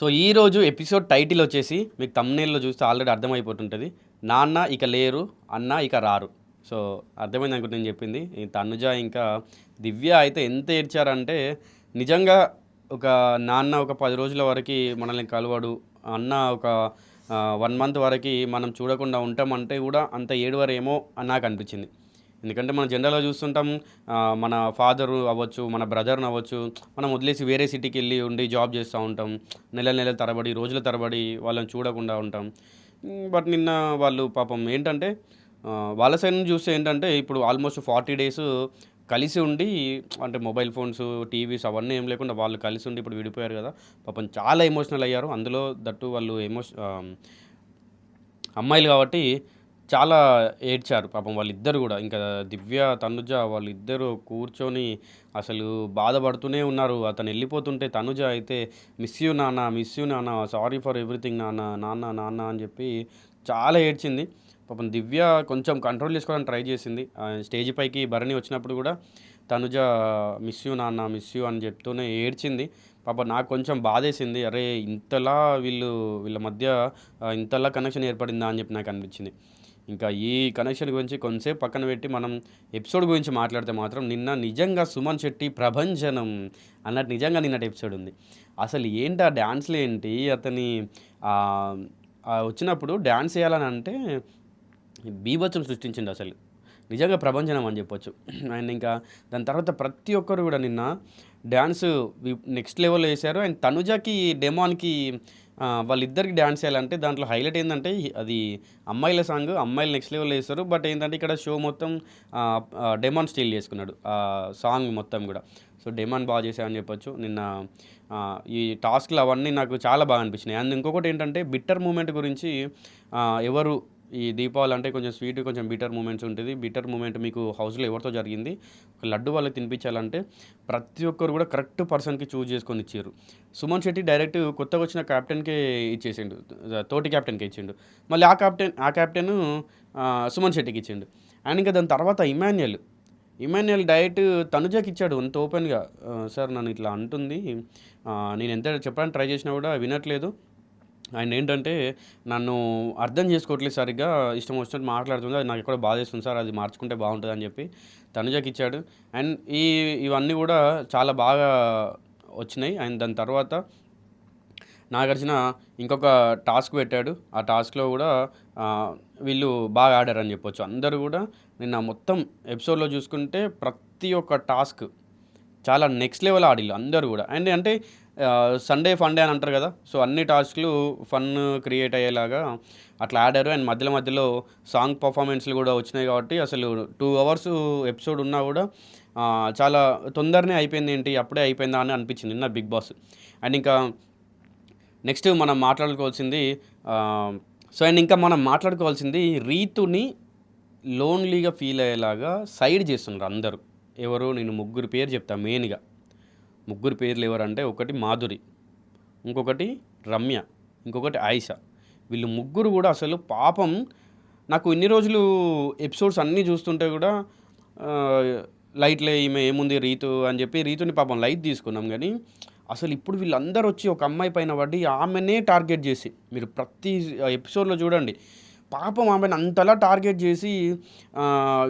So ఈరోజు episode title వచ్చేసి మీకు తమ్నేల్లో చూస్తే ఆల్రెడీ అర్థమైపోతుంటుంది. నాన్న ఇక లేరు అన్న ఇక రారు. సో అర్థమైంది అనుకుంటే నేను చెప్పింది. తనుజ ఇంకా దివ్య అయితే ఎంత ఏడ్చారంటే నిజంగా ఒక నాన్న ఒక పది రోజుల వరకు మనల్ని కలవడు అన్న ఒక వన్ మంత్ వరకు మనం చూడకుండా ఉంటామంటే కూడా అంత ఏడువరేమో అని నాకు అనిపించింది. ఎందుకంటే మనం జనరల్గా చూస్తుంటాం మన ఫాదరు అవ్వచ్చు మన బ్రదర్ని అవ్వచ్చు మనం వదిలేసి వేరే సిటీకి వెళ్ళి ఉండి జాబ్ చేస్తూ ఉంటాం. నెల నెలల తరబడి రోజుల తరబడి వాళ్ళని చూడకుండా ఉంటాం. బట్ నిన్న వాళ్ళు పాపం ఏంటంటే వాళ్ళ సైడ్ నుంచి చూస్తే ఏంటంటే ఇప్పుడు ఆల్మోస్ట్ ఫార్టీ డేస్ కలిసి ఉండి అంటే మొబైల్ ఫోన్స్ టీవీస్ అవన్నీ ఏం లేకుండా వాళ్ళు కలిసి ఉండి ఇప్పుడు విడిపోయారు కదా. పాపం చాలా ఎమోషనల్ అయ్యారు. అందులో దట్టు వాళ్ళు ఎమోష అమ్మాయిలు కాబట్టి చాలా ఏడ్చారు పాపం వాళ్ళిద్దరు కూడా. ఇంకా దివ్య తనుజ వాళ్ళిద్దరూ కూర్చొని అసలు బాధపడుతూనే ఉన్నారు. అతను వెళ్ళిపోతుంటే తనుజ అయితే మిస్ యూ నాన్న మిస్ యూ నాన్న సారీ ఫర్ ఎవ్రీథింగ్ నాన్న నాన్న నాన్న అని చెప్పి చాలా ఏడ్చింది. పాపం దివ్య కొంచెం కంట్రోల్ చేసుకోవడానికి ట్రై చేసింది. స్టేజ్ పైకి భరణి వచ్చినప్పుడు కూడా తనుజ మిస్ యూ నాన్న మిస్ యూ అని చెప్తూనే ఏడ్చింది. పాప నాకు కొంచెం బాధేసింది. అరే ఇంతలా వీళ్ళు వీళ్ళ మధ్య ఇంతలా కనెక్షన్ ఏర్పడిందా అని చెప్పి నాకు అనిపించింది. ఇంకా ఈ కనెక్షన్ గురించి కొంచెంసేపు పక్కన పెట్టి మనం ఎపిసోడ్ గురించి మాట్లాడితే మాత్రం నిన్న నిజంగా సుమన్ శెట్టి ప్రభంజనం అన్నట్టు నిజంగా నిన్నటి ఎపిసోడ్ ఉంది. అసలు ఏంటి ఆ డ్యాన్స్లు ఏంటి? అతని వచ్చినప్పుడు డ్యాన్స్ వేయాలని అంటే బీభత్సం సృష్టించింది అసలు. నిజంగా ప్రభంజనం అని చెప్పొచ్చు. అండ్ ఇంకా దాని తర్వాత ప్రతి ఒక్కరు కూడా నిన్న డ్యాన్స్ నెక్స్ట్ లెవెల్ వేశారు అండ్ తనుజకి డెమాన్కి వాళ్ళిద్దరికి డ్యాన్స్ చేయాలంటే దాంట్లో హైలైట్ ఏంటంటే అది అమ్మాయిల సాంగ్ అమ్మాయిలు నెక్స్ట్ లెవెల్ వేస్తారు బట్ ఏంటంటే ఇక్కడ షో మొత్తం డెమాన్ స్టీల్ చేసుకున్నాడు సాంగ్ మొత్తం కూడా. సో డెమాన్ బాగా చేశామని చెప్పొచ్చు. నిన్న ఈ టాస్క్లు అవన్నీ నాకు చాలా బాగా అనిపించినాయి. అండ్ ఇంకొకటి ఏంటంటే బిట్టర్ మూమెంట్ గురించి ఎవరు ఈ దీపావళి అంటే కొంచెం స్వీట్ కొంచెం బిటర్ మూమెంట్స్ ఉంటుంది. బిటర్ మూమెంట్ మీకు హౌస్లో ఎవరితో జరిగింది? ఒక లడ్డు వాళ్ళకి తినిపించాలంటే ప్రతి ఒక్కరు కూడా కరెక్ట్ పర్సన్కి చూజ్ చేసుకొని ఇచ్చారు. సుమన్ శెట్టి డైరెక్ట్ కొత్తగా వచ్చిన క్యాప్టెన్కే ఇచ్చేసిండు. తోటి క్యాప్టెన్కి ఇచ్చిండు. మళ్ళీ ఆ క్యాప్టెన్ ఆ క్యాప్టెన్ సుమన్ శెట్టికి ఇచ్చిండు. అండ్ ఇంకా దాని తర్వాత ఇమాన్యుయల్. ఇమాన్యుయల్ డైరెక్ట్ తనుజాకి ఇచ్చాడు అంత ఓపెన్గా. సార్ నన్ను ఇట్లా అంటుంది. నేను ఎంత చెప్పడానికి ట్రై చేసినా కూడా వినట్లేదు. ఆయన ఏంటంటే నన్ను అర్థం చేసుకోవట్లేదు సరిగ్గా. ఇష్టం వచ్చినట్టు మాట్లాడుతుంది. అది నాకు ఎక్కడ బాధేస్తుంది సార్. అది మార్చుకుంటే బాగుంటుంది అని చెప్పి తనుజకి ఇచ్చాడు. అండ్ ఈ ఇవన్నీ కూడా చాలా బాగా వచ్చినాయి. అండ్ దాని తర్వాత నాగార్జున ఇంకొక టాస్క్ పెట్టాడు. ఆ టాస్క్లో కూడా వీళ్ళు బాగా ఆడారని చెప్పొచ్చు. అందరూ కూడా నిన్న మొత్తం ఎపిసోడ్లో చూసుకుంటే ప్రతి ఒక్క టాస్క్ చాలా నెక్స్ట్ లెవెల్ ఆడిల్లు అందరూ కూడా. అండ్ అంటే సండే ఫండే అని అంటారు కదా. సో అన్ని టాస్క్లు ఫన్ క్రియేట్ అయ్యేలాగా అట్లా ఆడారు అండ్ మధ్యలో మధ్యలో సాంగ్ పర్ఫార్మెన్స్లు కూడా వచ్చినాయి కాబట్టి అసలు టూ అవర్స్ ఎపిసోడ్ ఉన్నా కూడా చాలా తొందరనే అయిపోయింది ఏంటి? అప్పుడే అయిపోయిందా అని అనిపించింది నా బిగ్ బాస్. అండ్ ఇంకా నెక్స్ట్ మనం మాట్లాడుకోవాల్సింది సో అండ్ ఇంకా మనం మాట్లాడుకోవాల్సింది రీతుని లోన్లీగా ఫీల్ అయ్యేలాగా సైడ్ చేస్తున్నారు అందరూ. ఎవరు నేను ముగ్గురు పేరు చెప్తా మెయిన్గా ముగ్గురు పేర్లు ఎవరంటే ఒకటి మాధురి ఇంకొకటి రమ్య ఇంకొకటి ఆయిషా. వీళ్ళు ముగ్గురు కూడా అసలు పాపం నాకు ఇన్ని రోజులు ఎపిసోడ్స్ అన్నీ చూస్తుంటే కూడా ఆ, లైట్లే ఈమె ఏముంది రీతు అని చెప్పి రీతుని పాపం లైట్ తీసుకున్నాం కానీ అసలు ఇప్పుడు వీళ్ళందరూ వచ్చి ఒక అమ్మాయి పైన పడి ఆమెనే టార్గెట్ చేసి మీరు ప్రతి ఎపిసోడ్లో చూడండి పాపం ఆమెను అంతలా టార్గెట్ చేసి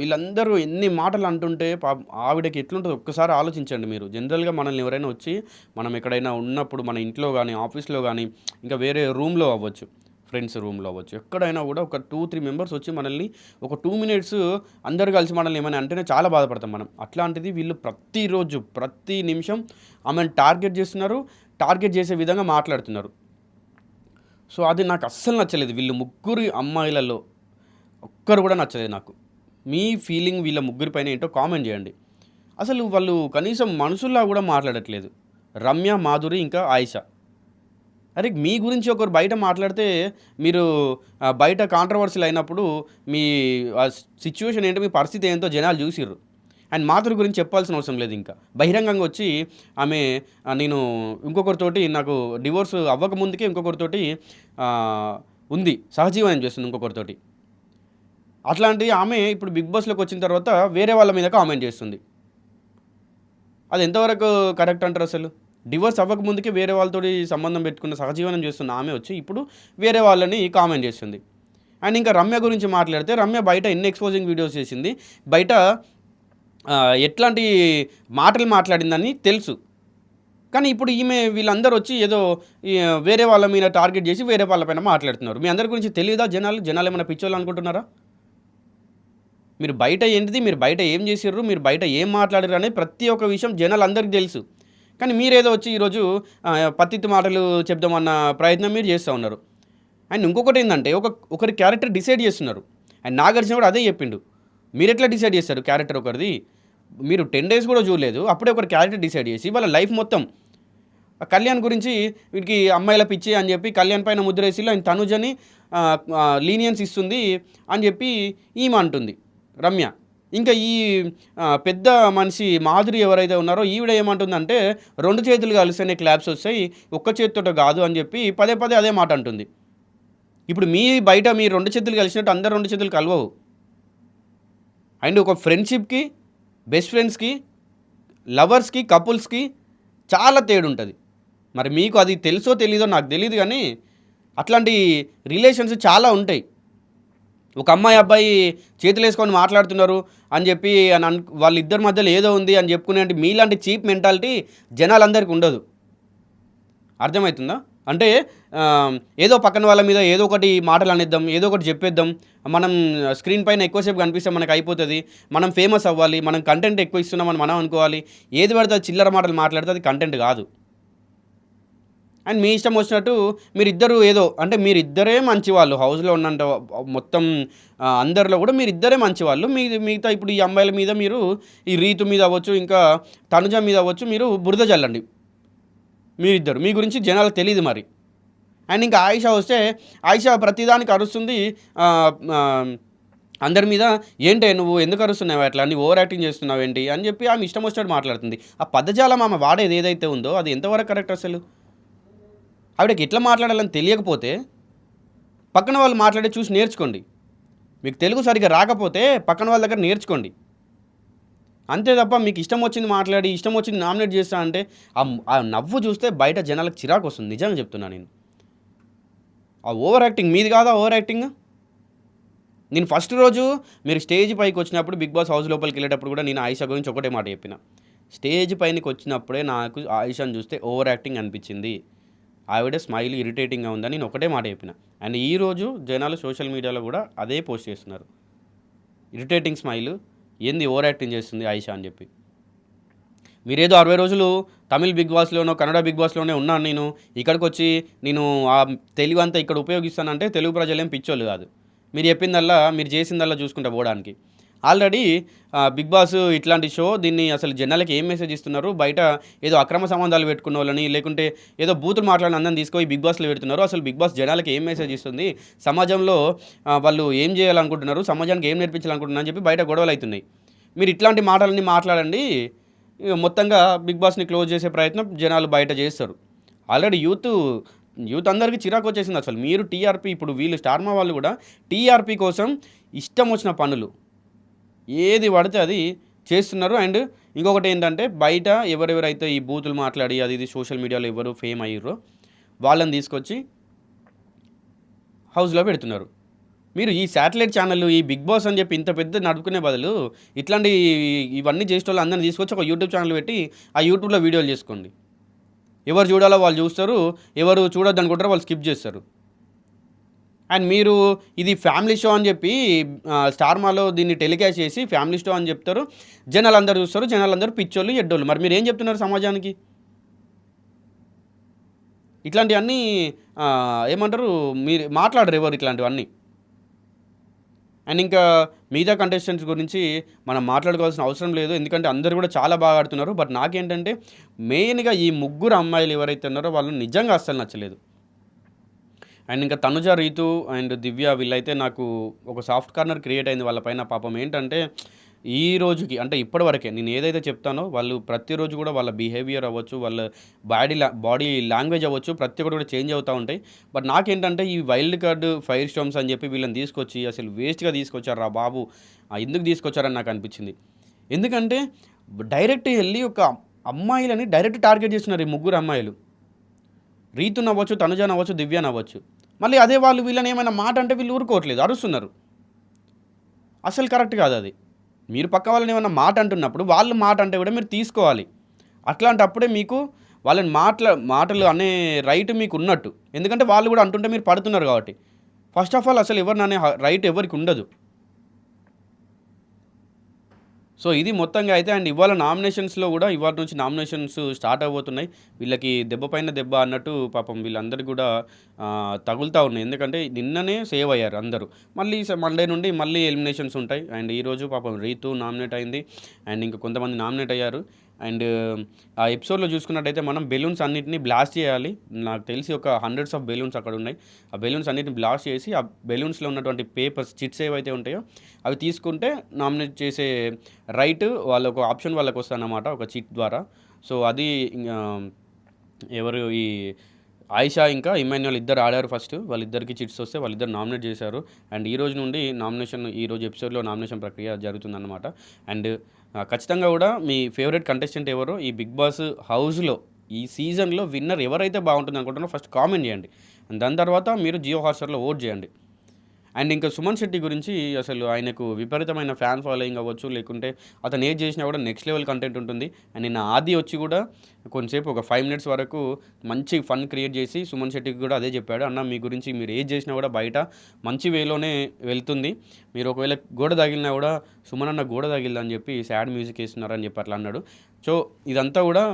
వీళ్ళందరూ ఎన్ని మాటలు అంటుంటే పాపం ఆవిడకి ఎట్లుంటుంది ఒక్కసారి ఆలోచించండి మీరు. జనరల్గా మనల్ని ఎవరైనా వచ్చి మనం ఎక్కడైనా ఉన్నప్పుడు మన ఇంట్లో కానీ ఆఫీస్లో కానీ ఇంకా వేరే రూమ్లో అవ్వచ్చు. ఫ్రెండ్స్ రూమ్లో అవ్వచ్చు. ఎక్కడైనా కూడా ఒక టూ త్రీ మెంబర్స్ వచ్చి మనల్ని ఒక టూ మినిట్స్ అందరు కలిసి మనల్ని ఏమైనా అంటేనే చాలా బాధపడతాం మనం. అట్లాంటిది వీళ్ళు ప్రతిరోజు ప్రతి నిమిషం ఆమెను టార్గెట్ చేస్తున్నారు టార్గెట్ చేసే విధంగా మాట్లాడుతున్నారు. సో అది నాకు అస్సలు నచ్చలేదు. వీళ్ళు ముగ్గురు అమ్మాయిలలో ఒక్కరు కూడా నచ్చలేదు నాకు. మీ ఫీలింగ్ వీళ్ళ ముగ్గురి పైన ఏంటో కామెంట్ చేయండి. అసలు వాళ్ళు కనీసం మనుషుల్లా కూడా మాట్లాడట్లేదు. రమ్య మాధురి ఇంకా ఆయిషా. అరే మీ గురించి ఒకరు బయట మాట్లాడితే మీరు బయట కాంట్రవర్సీలు అయినప్పుడు మీ సిచ్యువేషన్ ఏంటో మీ పరిస్థితి ఏంటో జనాలు చూసిర్రు. అండ్ మాధురి గురించి చెప్పాల్సిన అవసరం లేదు ఇంకా. బహిరంగంగా వచ్చి ఆమె నేను ఇంకొకరితోటి నాకు డివోర్స్ అవ్వక ముందుకే ఇంకొకరితోటి ఉంది సహజీవనం చేస్తుంది ఇంకొకరితోటి. అట్లాంటి ఆమె ఇప్పుడు బిగ్ బాస్లోకి వచ్చిన తర్వాత వేరే వాళ్ళ మీద కామెంట్ చేస్తుంది. అది ఎంతవరకు కరెక్ట్ అంటారు అసలు? డివోర్స్ అవ్వక ముందుకే వేరే వాళ్ళతోటి సంబంధం పెట్టుకున్న సహజీవనం చేస్తున్న ఆమె వచ్చి ఇప్పుడు వేరే వాళ్ళని కామెంట్ చేస్తుంది. అండ్ ఇంకా రమ్య గురించి మాట్లాడితే రమ్య బయట ఎన్ని ఎక్స్పోజింగ్ వీడియోస్ చేసింది బయట ఎట్లాంటి మాటలు మాట్లాడిందని తెలుసు. కానీ ఇప్పుడు ఈమె వీళ్ళందరూ వచ్చి ఏదో వేరే వాళ్ళ మీద టార్గెట్ చేసి వేరే వాళ్ళ పైన మాట్లాడుతున్నారు. మీ అందరి గురించి తెలియదా జనాలు? జనాలు ఏమైనా పిచ్చోళ్ళు అనుకుంటున్నారా? మీరు బయట ఏంటిది? మీరు బయట ఏం చేసిర్రు? మీరు బయట ఏం మాట్లాడారు అనేది ప్రతి ఒక్క విషయం జనాలు అందరికీ తెలుసు. కానీ మీరేదో వచ్చి ఈరోజు ఆ, పత్తిత్తు మాటలు చెప్దామన్న ప్రయత్నం మీరు చేస్తూ ఉన్నారు. అండ్ ఇంకొకటి ఏంటంటే ఒక ఒకరి క్యారెక్టర్ డిసైడ్ చేస్తున్నారు. అండ్ నాగార్జున కూడా అదే చెప్పిండు. మీరు ఎట్లా డిసైడ్ చేస్తారు క్యారెక్టర్ ఒకరిది? మీరు టెన్ డేస్ కూడా చూడలేదు అప్పుడే ఒకరు క్యారెక్టర్ డిసైడ్ చేసి వాళ్ళ లైఫ్ మొత్తం. కళ్యాణ్ గురించి వీడికి అమ్మాయిల పిచ్చి అని చెప్పి కళ్యాణ్ పైన ముద్రేసి ఆయన తనుజని లీనియన్స్ ఇస్తుంది అని చెప్పి ఈమె అంటుంది. రమ్య ఇంకా ఈ పెద్ద మనిషి మాధురి ఎవరైతే ఉన్నారో ఈవిడ ఏమంటుందంటే రెండు చేతులు కలిస్తేనే క్లాప్స్ వస్తాయి ఒక్క చేతితో కాదు అని చెప్పి పదే పదే అదే మాట అంటుంది. ఇప్పుడు మీ బయట మీ రెండు చేతులు కలిసినట్టు అందరు రెండు చేతులు కలవవు. అండ్ ఒక ఫ్రెండ్షిప్కి బెస్ట్ ఫ్రెండ్స్కి లవర్స్కి కపుల్స్కి చాలా తేడుంటుంది. మరి మీకు అది తెలుసో తెలీదో నాకు తెలియదు కానీ అట్లాంటి రిలేషన్స్ చాలా ఉంటాయి. ఒక అమ్మాయి అబ్బాయి చేతులు వేసుకొని మాట్లాడుతున్నారు అని చెప్పి అని అను వాళ్ళిద్దరి మధ్యలో ఏదో ఉంది అని చెప్పుకునే అంటే మీలాంటి చీప్ మెంటాలిటీ జనాలందరికీ ఉండదు. అర్థమవుతుందా? అంటే ఏదో పక్కన వాళ్ళ మీద ఏదో ఒకటి మాటలు అనేద్దాం ఏదో ఒకటి చెప్పేద్దాం. మనం స్క్రీన్ పైన ఎక్కువసేపు కనిపిస్తే మనకు అయిపోతుంది. మనం ఫేమస్ అవ్వాలి మనం కంటెంట్ ఎక్కువ ఇస్తున్నామని మనం అనుకోవాలి. ఏది పడితే అది చిల్లర మాటలు మాట్లాడితే అది కంటెంట్ కాదు. అండ్ మీ ఇష్టం వచ్చినట్టు మీరిద్దరు ఏదో అంటే మీరిద్దరే మంచి వాళ్ళు. హౌస్లో ఉన్నంత మొత్తం అందరిలో కూడా మీరిద్దరే మంచి వాళ్ళు. మీ మిగతా ఇప్పుడు ఈ అమ్మాయిల మీద మీరు ఈ రీతు మీద అవ్వచ్చు ఇంకా తనుజ మీద అవ్వచ్చు మీరు బురద చల్లండి మీరిద్దరు. మీ గురించి జనాలకు తెలియదు మరి. అండ్ ఇంకా ఆయిష వస్తే ఆయిష ప్రతిదానికి అరుస్తుంది అందరి మీద ఏంటే నువ్వు ఎందుకు అరుస్తున్నావు? అట్లా నీ ఓవర్ యాక్టింగ్ చేస్తున్నావు ఏంటి? అని చెప్పి ఆమె ఇష్టం వచ్చినట్టు మాట్లాడుతుంది. ఆ పదజాలం ఆమె వాడేది ఏదైతే ఉందో అది ఎంతవరకు కరెక్ట్ అసలు? ఆవిడకి ఎట్లా మాట్లాడాలని తెలియకపోతే పక్కన వాళ్ళు మాట్లాడే చూసి నేర్చుకోండి. మీకు తెలుగు సరిగ్గా రాకపోతే పక్కన వాళ్ళ దగ్గర నేర్చుకోండి. అంతే తప్ప మీకు ఇష్టం వచ్చింది మాట్లాడి ఇష్టం వచ్చింది నామినేట్ చేస్తా అంటే ఆ నవ్వు చూస్తే బయట జనాలకు చిరాకు వస్తుంది. నిజంగా చెప్తున్నా నేను. ఆ ఓవర్ యాక్టింగ్ మీది కాదా ఓవర్ యాక్టింగ్? నేను ఫస్ట్ రోజు మీరు స్టేజ్ పైకి వచ్చినప్పుడు బిగ్ బాస్ హౌస్ లోపలికి వెళ్ళేటప్పుడు కూడా నేను ఆయిషా గురించి ఒకటే మాట చెప్పిన. స్టేజ్ పైనకి వచ్చినప్పుడే నాకు ఆయిషాని చూస్తే ఓవర్ యాక్టింగ్ అనిపించింది. ఆవిడ స్మైల్ ఇరిటేటింగ్గా ఉందని నేను ఒకటే మాట చెప్పిన. అండ్ ఈరోజు జనాలు సోషల్ మీడియాలో కూడా అదే పోస్ట్ చేస్తున్నారు. Irritating smile. ఏంది ఓవర్ యాక్టింగ్ చేస్తుంది ఆయిషా అని చెప్పి. మీరేదో అరవై రోజులు తమిళ్ బిగ్ బాస్లోనో కన్నడ బిగ్ బాస్లోనే ఉన్నాను నేను. ఇక్కడికి వచ్చి నేను ఆ తెలుగు అంతా ఇక్కడ ఉపయోగిస్తానంటే తెలుగు ప్రజలేం పిచ్చోళ్ళు కాదు. మీరు చెప్పిందల్లా మీరు చేసిందల్లా చూసుకుంటా పోవడానికి. ఆల్రెడీ బిగ్ బాస్ ఇట్లాంటి షో దీన్ని అసలు జనాలకి ఏం మెసేజ్ ఇస్తున్నారు? బయట ఏదో అక్రమ సంబంధాలు పెట్టుకున్న వాళ్ళని లేకుంటే ఏదో బూతులు మాట్లాడిన అందరం తీసుకొని బిగ్ బాస్లో పెడుతున్నారు. అసలు బిగ్ బాస్ జనాలకి ఏం మెసేజ్ ఇస్తుంది? సమాజంలో వాళ్ళు ఏం చేయాలనుకుంటున్నారు? సమాజానికి ఏం నేర్పించాలనుకుంటున్నారు? అని చెప్పి బయట గొడవలు అవుతున్నాయి. మీరు ఇట్లాంటి మాటలన్నీ మాట్లాడండి. మొత్తంగా బిగ్ బాస్ని క్లోజ్ చేసే ప్రయత్నం జనాలు బయట చేస్తారు. ఆల్రెడీ యూత్ యూత్ అందరికీ చిరాకు వచ్చేసింది అసలు. మీరు టీఆర్పీ ఇప్పుడు వీళ్ళు స్టార్మా వాళ్ళు కూడా టీఆర్పీ కోసం ఇష్టం వచ్చిన పనులు. ఏది పడితే అది చేస్తున్నారు. అండ్ ఇంకొకటి ఏంటంటే బయట ఎవరెవరైతే ఈ బూతులు మాట్లాడి అది ఇది సోషల్ మీడియాలో ఎవరు ఫేమ్ అయ్యారో వాళ్ళని తీసుకొచ్చి హౌస్లో పెడుతున్నారు. మీరు ఈ శాటిలైట్ ఛానల్ ఈ బిగ్ బాస్ అని చెప్పి ఇంత పెద్ద నడుపుకునే బదులు ఇట్లాంటి ఇవన్నీ చేసే వాళ్ళు అందరిని తీసుకొచ్చి ఒక యూట్యూబ్ ఛానల్ పెట్టి ఆ యూట్యూబ్లో వీడియోలు చేసుకోండి. ఎవరు చూడాలో వాళ్ళు చూస్తారు ఎవరు చూడొద్దు అనుకుంటారో వాళ్ళు స్కిప్ చేస్తారు. అండ్ మీరు ఇది ఫ్యామిలీ షో అని చెప్పి స్టార్ స్టార్మాలో దీన్ని టెలికాస్ట్ చేసి ఫ్యామిలీ షో అని చెప్తారు. జనాలు అందరూ చూస్తారు జనాలు అందరూ పిచ్చోళ్ళు ఎడ్డోళ్ళు. మరి మీరు ఏం చెప్తున్నారు సమాజానికి? ఇట్లాంటివన్నీ ఏమంటారు మీరు మాట్లాడరు ఎవరు ఇట్లాంటివన్నీ. అండ్ ఇంకా మిగతా కంటెస్టెంట్స్ గురించి మనం మాట్లాడుకోవాల్సిన అవసరం లేదు. ఎందుకంటే అందరు కూడా చాలా బాగా ఆడుతున్నారు. బట్ నాకేంటంటే మెయిన్గా ఈ ముగ్గురు అమ్మాయిలు ఎవరైతే ఉన్నారో వాళ్ళు నిజంగా అస్సలు నచ్చలేదు. అండ్ ఇంకా తనుజ రీతు అండ్ దివ్య వీళ్ళైతే నాకు ఒక సాఫ్ట్ కార్నర్ క్రియేట్ అయింది వాళ్ళపైన పాపం. ఏంటంటే ఈ రోజుకి అంటే ఇప్పటి వరకే నేను ఏదైతే చెప్తానో వాళ్ళు ప్రతిరోజు కూడా వాళ్ళ బిహేవియర్ అవ్వచ్చు వాళ్ళ బాడీ లా బాడీ లాంగ్వేజ్ అవ్వచ్చు ప్రతి ఒక్కటి కూడా చేంజ్ అవుతూ ఉంటాయి. బట్ నాకేంటంటే ఈ వైల్డ్ కార్డ్ ఫైర్ స్టోమ్స్ అని చెప్పి వీళ్ళని తీసుకొచ్చి అసలు వేస్ట్గా తీసుకొచ్చారు రా బాబు. ఎందుకు తీసుకొచ్చారని నాకు అనిపించింది. ఎందుకంటే డైరెక్ట్ వెళ్ళి ఒక అమ్మాయిలని డైరెక్ట్ టార్గెట్ చేస్తున్నారు ఈ ముగ్గురు అమ్మాయిలు. రీతు నవ్వచ్చు తనుజ నవ్వచ్చు దివ్య నవ్వచ్చు. మళ్ళీ అదే వాళ్ళు వీళ్ళని ఏమైనా మాట అంటే వీళ్ళు ఊరుకోవట్లేదు అరుస్తున్నారు. అసలు కరెక్ట్ కాదు అది. మీరు పక్క వాళ్ళని ఏమైనా మాట అంటున్నప్పుడు వాళ్ళు మాట అంటే కూడా మీరు తీసుకోవాలి. అట్లాంటప్పుడే మీకు వాళ్ళని మాటల మాటలు అనే రైట్ మీకు ఉన్నట్టు. ఎందుకంటే వాళ్ళు కూడా అంటుంటే మీరు పడుతున్నారు కాబట్టి. ఫస్ట్ ఆఫ్ ఆల్ అసలు ఎవరిని అనే రైట్ ఎవరికి ఉండదు. సో ఇది మొత్తంగా అయితే అండ్ ఇవాళ నామినేషన్స్లో కూడా ఇవాళ నుంచి నామినేషన్స్ స్టార్ట్ అవబోతున్నాయి వీళ్ళకి దెబ్బ పైన దెబ్బ అన్నట్టు పాపం వీళ్ళందరూ కూడా తగులుతూ ఉన్నాయి. ఎందుకంటే నిన్ననే సేవ్ అయ్యారు అందరూ. మళ్ళీ మండే నుండి మళ్ళీ ఎలిమినేషన్స్ ఉంటాయి. అండ్ ఈరోజు పాపం రీతు నామినేట్ అయింది. అండ్ ఇంకా కొంతమంది నామినేట్ అయ్యారు. అండ్ ఆ ఎపిసోడ్లో చూసుకున్నట్టయితే మనం బెలూన్స్ అన్నింటినీ బ్లాస్ట్ చేయాలి. నాకు తెలిసి ఒక హండ్రెడ్స్ ఆఫ్ బెలూన్స్ అక్కడ ఉన్నాయి. ఆ బెలూన్స్ అన్నిటిని బ్లాస్ట్ చేసి ఆ బెలూన్స్లో ఉన్నటువంటి పేపర్స్ చిట్స్ ఏవైతే ఉంటాయో అవి తీసుకుంటే నామినేట్ చేసే రైట్ వాళ్ళకు ఆప్షన్ వాళ్ళకి వస్తుందన్నమాట ఒక చిట్ ద్వారా. సో అది ఎవరు ఈ ఆయిషా ఇంకా ఇమాన్యుల్ ఇద్దరు ఆడారు ఫస్ట్ వాళ్ళిద్దరికి చిట్స్ వస్తే వాళ్ళిద్దరు నామినేట్ చేశారు. అండ్ ఈ రోజు నుండి నామినేషన్ ఈ రోజు ఎపిసోడ్లో నామినేషన్ ప్రక్రియ జరుగుతుందన్నమాట. అండ్ ఖచ్చితంగా కూడా మీ ఫేవరెట్ కంటెస్టెంట్ ఎవరో? ఈ బిగ్ బాస్ హౌస్లో ఈ సీజన్లో విన్నర్ ఎవరైతే బాగుంటుంది అనుకుంటున్నారో ఫస్ట్ కామెంట్ చేయండి. దాని తర్వాత మీరు జియో హాట్స్టార్లో ఓట్ చేయండి. అండ్ ఇంకా సుమన్ శెట్టి గురించి అసలు ఆయనకు విపరీతమైన ఫ్యాన్ ఫాలోయింగ్ అవ్వచ్చు లేకుంటే అతను ఏది చేసినా కూడా నెక్స్ట్ లెవెల్ కంటెంట్ ఉంటుంది. అండ్ నిన్న ఆది వచ్చి కూడా కొంతసేపు ఒక ఫైవ్ మినిట్స్ వరకు మంచి ఫన్ క్రియేట్ చేసి సుమన్ శెట్టికి కూడా అదే చెప్పాడు అన్న మీ గురించి మీరు ఏది చేసినా కూడా బయట మంచి వేలోనే వెళ్తుంది. మీరు ఒకవేళ గోడ తగిలినా కూడా సుమన్ అన్న గోడ తగిలిందని చెప్పి సాడ్ మ్యూజిక్ వేస్తున్నారని చెప్పి అట్లా అన్నాడు. సో ఇదంతా కూడా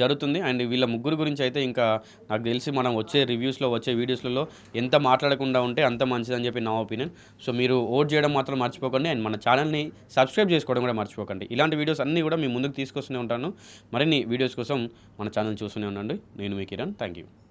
జరుగుతుంది. అండ్ వీళ్ళ ముగ్గురు గురించి అయితే ఇంకా నాకు తెలిసి మనం వచ్చే రివ్యూస్లో వచ్చే వీడియోస్లలో ఎంత మాట్లాడకుండా ఉంటే అంత మంచిదని చెప్పి నా ఒపీనియన్. సో మీరు ఓట్ చేయడం మాత్రం మర్చిపోకండి. అండ్ మన ఛానల్ని సబ్స్క్రైబ్ చేసుకోవడం కూడా మర్చిపోకండి. ఇలాంటి వీడియోస్ అన్నీ కూడా మీ ముందుకు తీసుకొస్తూనే ఉంటాను. మరిన్ని వీడియోస్ కోసం మన ఛానల్ చూస్తూనే ఉండండి. నేను మీ కిరణ్. Thank you.